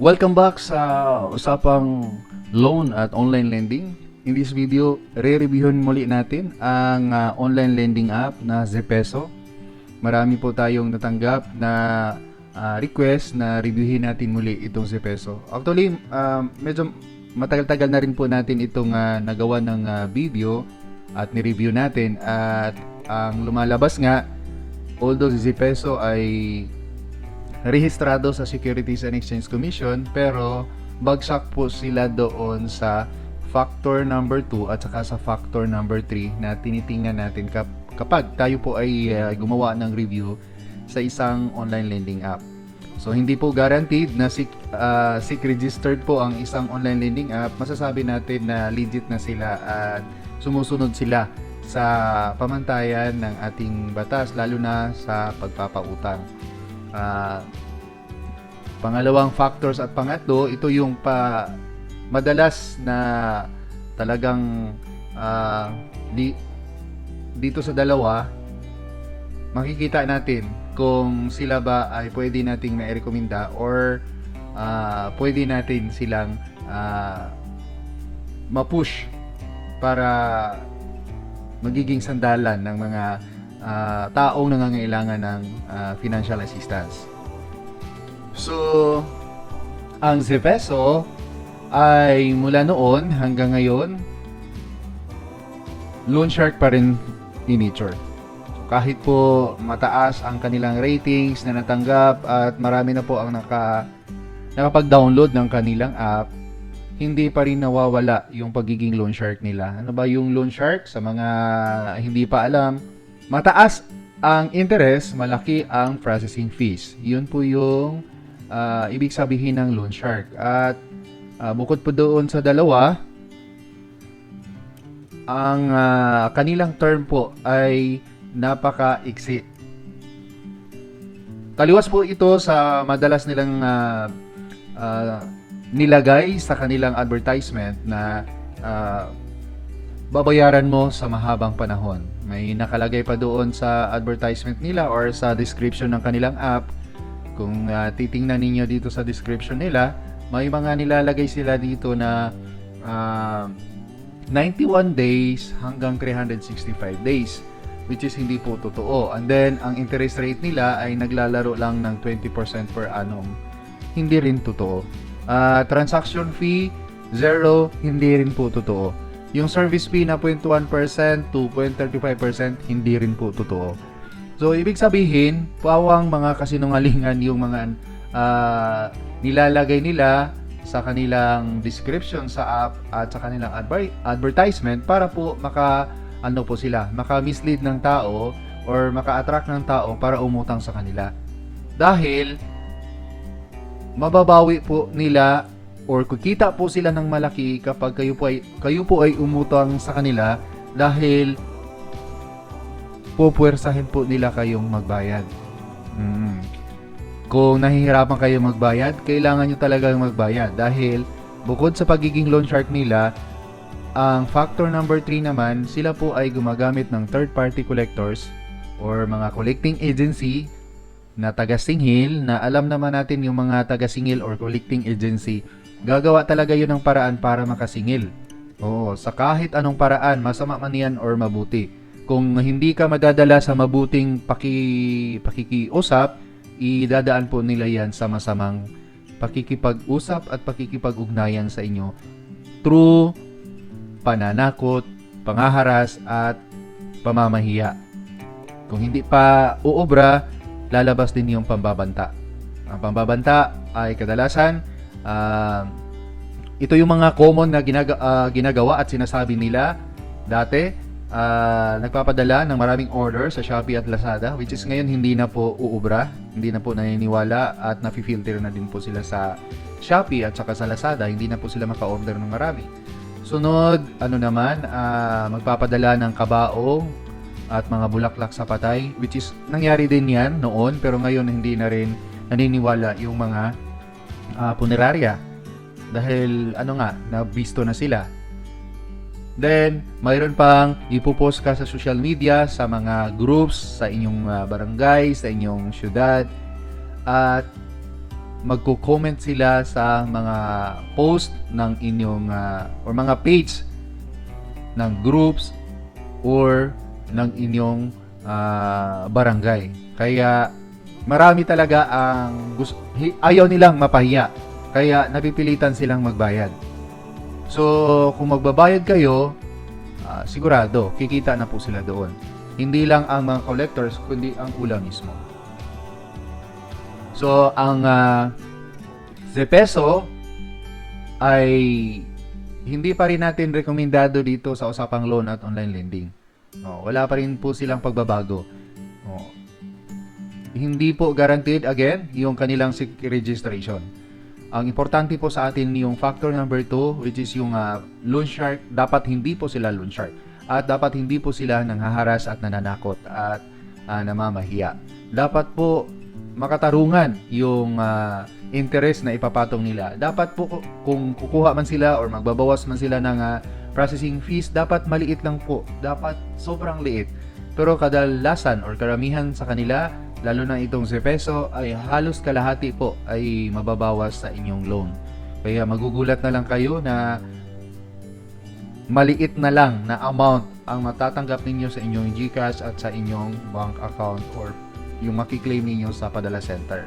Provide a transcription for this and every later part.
Welcome back sa usapang loan at online lending. In this video, re-reviewin muli natin ang ah, online lending app na Zepeso. Marami po tayong natanggap na ah, request na reviewin natin muli itong Zepeso. Actually, ah, medyo matagal-tagal na rin po natin itong ah, nagawa ng ah, video at ni-review natin at ang lumalabas nga although si Zepeso ay rehistrado sa Securities and Exchange Commission pero bagsak po sila doon sa factor number 2 at saka sa factor number 3 na tinitingnan natin kap- kapag tayo po ay uh, gumawa ng review sa isang online lending app. So hindi po guaranteed na SIC, uh, SIC registered po ang isang online lending app. Masasabi natin na legit na sila at sumusunod sila sa pamantayan ng ating batas lalo na sa pagpapautang. Ah, pangalawang factors at pangatlo, ito yung pa madalas na talagang ah, di, dito sa dalawa makikita natin kung sila ba ay pwede nating mairekomenda or ah, pwede natin silang ah, ma-push para magiging sandalan ng mga ah, taong nangangailangan ng ah, financial assistance. So, ang Zepeso ay mula noon hanggang ngayon loan shark pa rin in nature. So, kahit po mataas ang kanilang ratings na natanggap at marami na po ang naka nakapag-download ng kanilang app, hindi pa rin nawawala yung pagiging loan shark nila. Ano ba yung loan shark? Sa mga hindi pa alam, mataas ang interest, malaki ang processing fees. Yun po yung ah, ibig sabihin ng loan shark. At ah, bukod po doon sa dalawa, ang ah, kanilang term po ay napaka-iksi. Taliwas po ito sa madalas nilang ah, ah, nilagay sa kanilang advertisement na ah, babayaran mo sa mahabang panahon. May nakalagay pa doon sa advertisement nila or sa description ng kanilang app. Kung ah, titingnan ninyo dito sa description nila, may mga nilalagay sila dito na ah, 91 days hanggang 365 days which is hindi po totoo. And then, ang interest rate nila ay naglalaro lang ng 20% per annum. Hindi rin totoo. Ah, transaction fee, zero, hindi rin po totoo. Yung service fee na 0.1% to 0.35%, hindi rin po totoo. So, ibig sabihin, pawang mga kasinungalingan yung mga ah, nilalagay nila sa kanilang description sa app at sa kanilang adver- advertisement para po maka ano po sila, maka-mislead ng tao or maka-attract ng tao para umutang sa kanila. Dahil mababawi po nila or kukita po sila ng malaki kapag kayo po ay kayo po ay umutang sa kanila dahil pupuwersahin po nila kayong magbayad. Mm. Kung nahihirapan kayo magbayad, kailangan nyo talagang magbayad dahil bukod sa pagiging loan shark nila, ang factor number 3 naman, sila po ay gumagamit ng third party collectors or mga collecting agency na taga-singil na alam naman natin yung mga taga-singil or collecting agency gagawa talaga yun ng paraan para makasingil. Oo, sa kahit anong paraan, masama man yan or mabuti. Kung hindi ka madadala sa mabuting paki, pakikiusap, idadaan po nila yan sa masamang pakikipag-usap at pakikipag-ugnayan sa inyo through pananakot, pangaharas at pamamahiya. Kung hindi pa uobra, lalabas din yung pambabanta. Ang pambabanta ay kadalasan ah, ito yung mga common na ginaga- ah, ginagawa at sinasabi nila dati ah, nagpapadala ng maraming order sa Shopee at Lazada which is ngayon hindi na po uubra, hindi na po naniniwala at nafi-filter na din po sila sa Shopee at saka sa Lazada, hindi na po sila maka-order ng marami. Sunod, ano naman, ah, magpapadala ng kabaong at mga bulaklak sa patay, which is nangyari din yan noon, pero ngayon hindi na rin naniniwala yung mga ah, punerarya. Dahil, ano nga, nabisto na sila. Then, mayroon pang ipopost ka sa social media, sa mga groups, sa inyong ah, barangay, sa inyong syudad. At magko-comment sila sa mga post ng inyong ah, or mga page ng groups or ng inyong ah, barangay. Kaya marami talaga ang gusto, ayaw nilang mapahiya. Kaya napipilitan silang magbayad. So, kung magbabayad kayo, ah, sigurado, kikita na po sila doon. Hindi lang ang mga collectors, kundi ang ula mismo. So, ang uh, Zepeso ay hindi pa rin natin rekomendado dito sa usapang loan at online lending. Oh, wala pa rin po silang pagbabago. Oh. Hindi po guaranteed again yung kanilang registration. Ang importante po sa atin yung factor number 2 which is yung ah, loan shark. Dapat hindi po sila loan shark. At dapat hindi po sila nanghaharas at nananakot at ah, namamahiya. Dapat po makatarungan yung ah, interest na ipapatong nila. Dapat po ku- kung kukuha man sila or magbabawas man sila ng ah, processing fees, dapat maliit lang po. Dapat sobrang liit. Pero kadalasan or karamihan sa kanila, lalo na itong 10 peso, ay halos kalahati po ay mababawas sa inyong loan. Kaya magugulat na lang kayo na maliit na lang na amount ang matatanggap ninyo sa inyong GCash at sa inyong bank account or yung makiklaim ninyo sa padala center.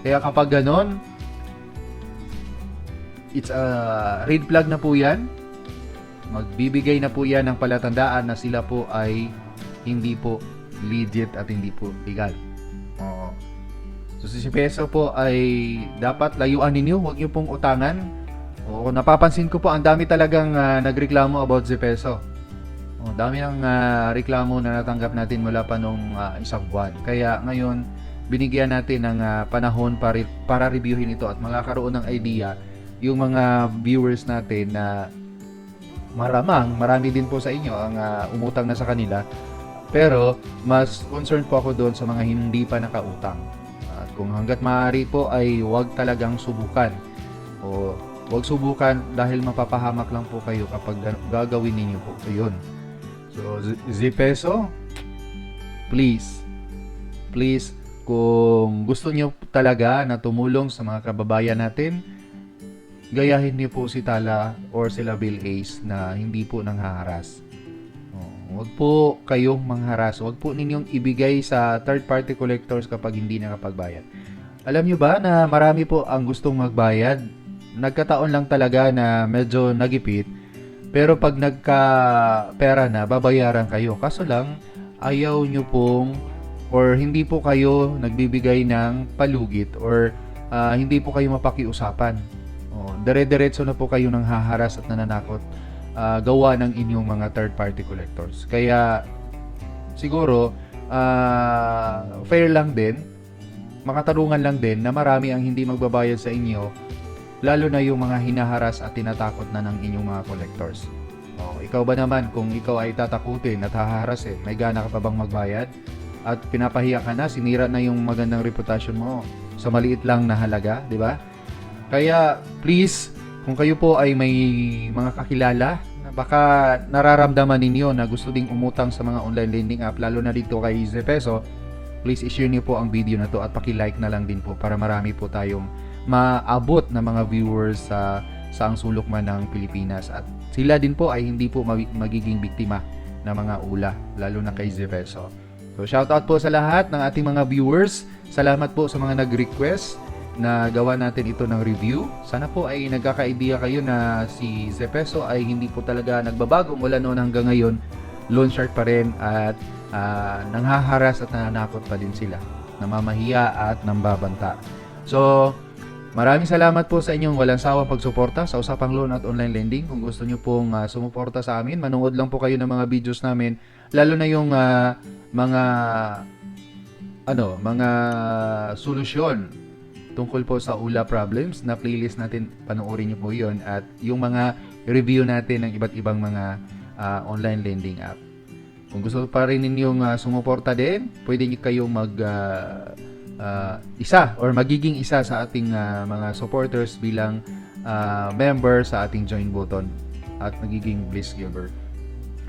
Kaya kapag ganon, it's a red flag na po yan. Magbibigay na po yan ng palatandaan na sila po ay hindi po legit at hindi po legal. Oo. So si peso po ay dapat layuan ninyo, huwag niyo pong utangan. Oo, napapansin ko po ang dami talagang ah, nagreklamo about si peso. Oh, dami ng ah, reklamo na natanggap natin mula pa nung ah, isang buwan. Kaya ngayon binigyan natin ng ah, panahon para para reviewin ito at magkakaroon ng idea yung mga viewers natin na maramang marami din po sa inyo ang ah, umutang na sa kanila pero mas concerned po ako doon sa mga hindi pa nakautang. At kung hanggat maaari po ay huwag talagang subukan. O huwag subukan dahil mapapahamak lang po kayo kapag ga- gagawin ninyo po yun. So, Z- Z-Peso, please, please, kung gusto nyo talaga na tumulong sa mga kababayan natin, gayahin niyo po si Tala or sila Bill Ace na hindi po nang haharas. Oh, Huwag po kayong mangharas. Huwag po ninyong ibigay sa third party collectors kapag hindi nakapagbayad. Alam nyo ba na marami po ang gustong magbayad? Nagkataon lang talaga na medyo nagipit. Pero pag nagka pera na, babayaran kayo. Kaso lang, ayaw nyo pong or hindi po kayo nagbibigay ng palugit or ah, hindi po kayo mapakiusapan. Oh, dire-diretso na po kayo ng haharas at nananakot ah, gawa ng inyong mga third party collectors. Kaya siguro ah, fair lang din, makatarungan lang din na marami ang hindi magbabayad sa inyo lalo na yung mga hinaharas at tinatakot na ng inyong mga collectors. Oh, ikaw ba naman kung ikaw ay tatakutin at haharasin, may gana ka pa bang magbayad? At pinapahiya ka na, sinira na yung magandang reputasyon mo sa maliit lang na halaga, di ba? Kaya please, kung kayo po ay may mga kakilala na baka nararamdaman ninyo na gusto ding umutang sa mga online lending app, lalo na dito kay Easy Peso, please i-share niyo po ang video na to at paki-like na lang din po para marami po tayong maabot na mga viewers sa saang sulok man ng Pilipinas at sila din po ay hindi po magiging biktima ng mga ula lalo na kay Zepeso. So shoutout po sa lahat ng ating mga viewers. Salamat po sa mga nag-request na gawa natin ito ng review. Sana po ay nagkaka-idea kayo na si Zepeso ay hindi po talaga nagbabago mula noon hanggang ngayon. Loan shark pa rin at ah, nanghaharas at nananakot pa din sila. Namamahiya at nambabanta. So, Maraming salamat po sa inyong walang sawang pagsuporta sa Usapang Loan at Online Lending. Kung gusto nyo pong ah, sumuporta sa amin, manood lang po kayo ng mga videos namin. Lalo na yung ah, mga ano, mga solusyon tungkol po sa ULA problems na playlist natin, panoorin nyo po yun. At yung mga review natin ng iba't ibang mga ah, online lending app. Kung gusto pa rin ninyong ah, sumuporta din, pwede nyo kayong mag ah, ah, isa or magiging isa sa ating ah, mga supporters bilang ah, member sa ating join button at magiging bliss giver.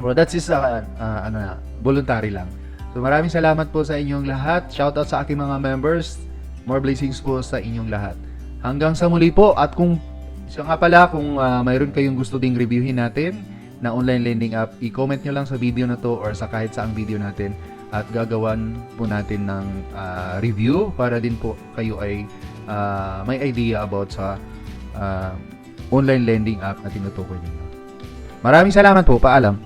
Well, that's is ah, ah, ano na, voluntary lang. So maraming salamat po sa inyong lahat. Shoutout sa aking mga members. More blessings po sa inyong lahat. Hanggang sa muli po at kung siya nga pala kung ah, mayroon kayong gusto ding reviewin natin na online lending app, i-comment nyo lang sa video na to or sa kahit saang video natin at gagawan po natin ng ah, review para din po kayo ay ah, may idea about sa ah, online lending app na tinutukoy ninyo. Maraming salamat po. Paalam.